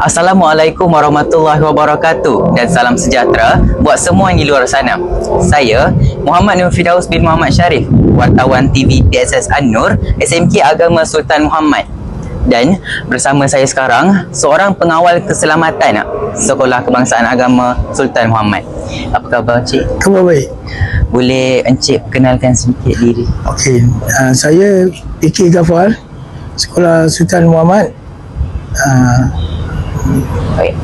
Assalamualaikum warahmatullahi wabarakatuh dan salam sejahtera buat semua yang di luar sana. Saya Muhammad Nur Fidaus bin Muhammad Syarif, wartawan TV PSS An-Nur, SMK Agama Sultan Muhammad. Dan bersama saya sekarang seorang pengawal keselamatan Sekolah Kebangsaan Agama Sultan Muhammad. Apa khabar Encik? Khabar baik. Boleh Encik kenalkan sedikit diri? Okey, uh, saya Iki Gafar, Sekolah Sultan Muhammad. Uh, Baik.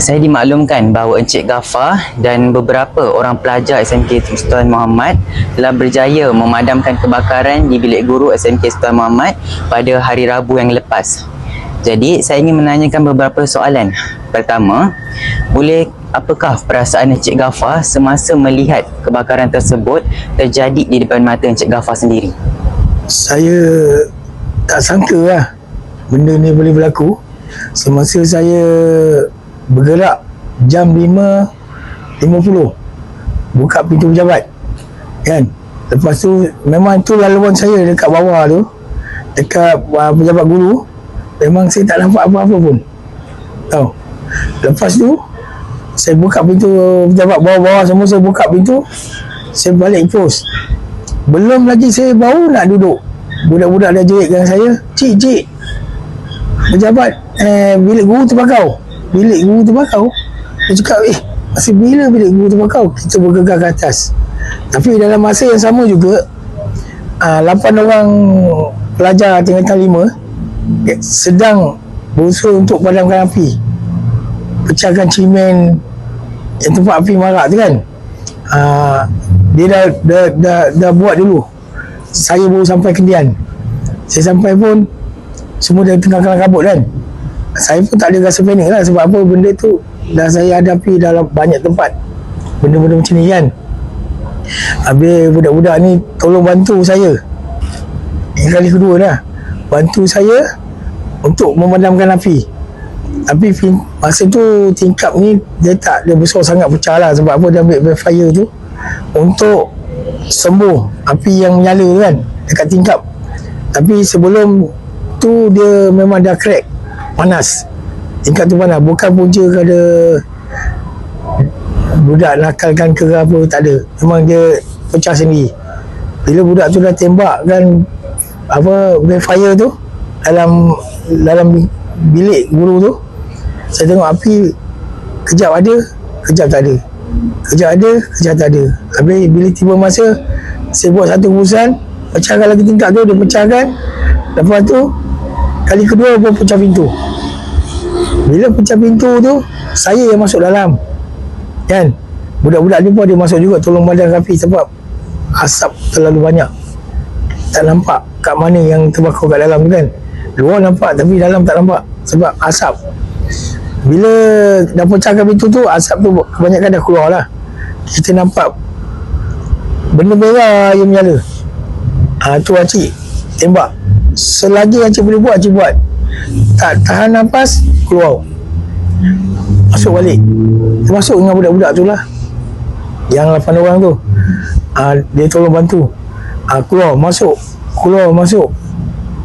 Saya dimaklumkan bahawa Encik Gafar dan beberapa orang pelajar SMK Sultan Muhammad telah berjaya memadamkan kebakaran di bilik guru SMK Sultan Muhammad pada hari Rabu yang lepas. Jadi, saya ingin menanyakan beberapa soalan. Pertama, boleh apakah perasaan Encik Gafar semasa melihat kebakaran tersebut terjadi di depan mata Encik Gafar sendiri? saya tak sangka lah benda ni boleh berlaku. Semasa saya bergerak jam 5.50 buka pintu pejabat kan? Lepas tu memang tu laluan saya dekat bawah tu dekat uh, pejabat guru. Memang saya tak nampak apa-apa pun. Tahu? Lepas tu saya buka pintu pejabat bawah-bawah semua saya buka pintu saya balik pos. Belum lagi saya baru nak duduk. Budak-budak dah jeritkan saya cik cik pejabat eh, bilik guru terbakar bilik guru terbakar saya cakap eh masih bila bilik guru terbakar kita bergegar ke atas. Tapi dalam masa yang sama juga uh, 8 orang pelajar tingkatan 5 eh, sedang berusaha untuk padamkan api. Pecahkan cimen yang tempat api marak tu kan. Uh, dia dah, dah, dah, dah buat dulu. Saya baru sampai kendian. Saya sampai pun semua dah tengah kalang kabut kan? Saya pun tak ada rasa panik lah sebab apa benda tu dah saya hadapi dalam banyak tempat. Benda-benda macam ni kan? Habis budak-budak ni tolong bantu saya. Ini kali kedua dah. Bantu saya untuk memadamkan api. Tapi masa tu tingkap ni dia tak dia besar sangat pecah lah sebab apa dia ambil fire tu. Untuk sembuh api yang menyala tu kan dekat tingkap. Tapi sebelum tu dia memang dah crack. Panas. Tingkat tu panas. Bukan punca kepada budak nakalkan ke apa tak ada. Memang dia pecah sendiri. Bila budak tu dah tembak kan apa fire tu dalam dalam bilik guru tu saya tengok api kejap ada kejap tak ada. Kejap ada kejap tak ada. Habis bila tiba masa saya buat satu keputusan pecahkan lagi tingkat tu dia pecahkan. Lepas tu kali kedua pun pecah pintu. Bila pecah pintu tu saya yang masuk dalam. Kan? Budak-budak ni pun dia masuk juga tolong padamkan api sebab asap terlalu banyak. Tak nampak kat mana yang terbakar kat dalam tu kan? Luar nampak tapi dalam tak nampak sebab asap. Bila dah pecahkan pintu tu asap tu kebanyakan dah keluar lah. Kita nampak benda merah yang menyala. Ha, tu acik tembak selagi acik boleh buat acik buat. Tak tahan nafas keluar. Masuk balik. Termasuk dengan budak-budak tu lah. Yang 8 orang tu. Ha, dia tolong bantu. Ha, keluar masuk. Keluar masuk.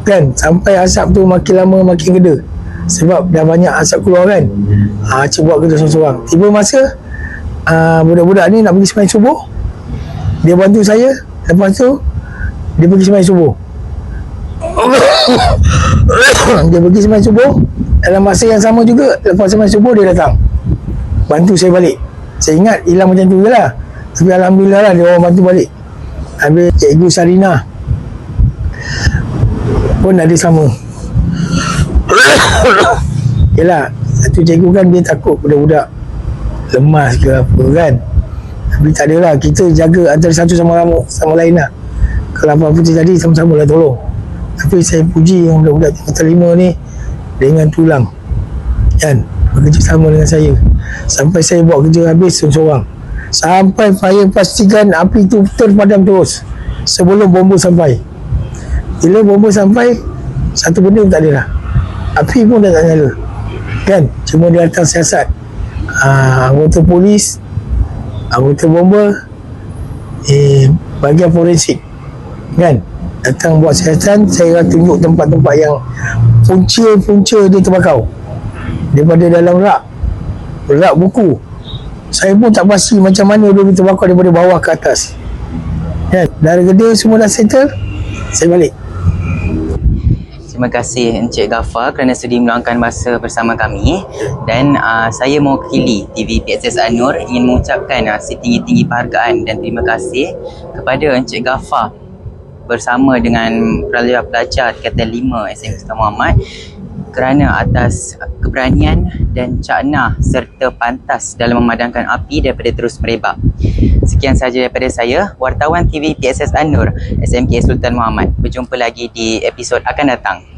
Kan sampai asap tu makin lama makin gede. Sebab dah banyak asap keluar kan. Ha, cik buat kerja seorang-seorang. Tiba masa ha, budak-budak ni nak pergi sembahyang subuh dia bantu saya. Lepas tu dia pergi sembahyang subuh dia pergi sembahyang subuh. Dalam masa yang sama juga lepas sembahyang subuh dia datang. Bantu saya balik. Saya ingat hilang macam tu je lah. Tapi Alhamdulillah lah dia orang bantu balik. Habis cikgu Sarina pun ada sama. Yelah Satu cikgu kan dia takut budak-budak. Lemas ke apa kan. Tapi tak adalah Kita jaga antara satu sama sama lain lah. Kalau apa-apa terjadi sama-sama lah tolong Tapi saya puji yang budak-budak tingkat terlima ni Dengan tulang. Kan? Bekerja sama dengan saya. Sampai saya buat kerja habis seorang-seorang Sampai saya pastikan api tu terpadam terus. Sebelum bomba sampai. Bila bomba sampai Satu benda pun tak ada lah. Api pun dah tak nyala. Kan? Cuma dia datang siasat. Uh, anggota polis anggota bomba eh, bahagian forensik. Kan datang buat siasatan saya akan tunjuk tempat-tempat yang punca-punca dia terbakar daripada dalam rak rak buku. Saya pun tak pasti macam mana dia boleh terbakar daripada bawah ke atas. Kan? Darah gede semua dah settle saya balik. Terima kasih Encik Ghaffar kerana sudi meluangkan masa bersama kami. Dan uh, saya mewakili TV PSS Anur ingin mengucapkan uh, setinggi-tinggi penghargaan dan terima kasih kepada Encik Ghaffar bersama dengan pelajar-pelajar Tingkatan 5 SMK Sultan Muhammad kerana atas keberanian dan cakna serta pantas dalam memadamkan api daripada terus merebak. Sekian sahaja daripada saya, wartawan TV PSS Anur, SMK Sultan Muhammad. Berjumpa lagi di episod akan datang.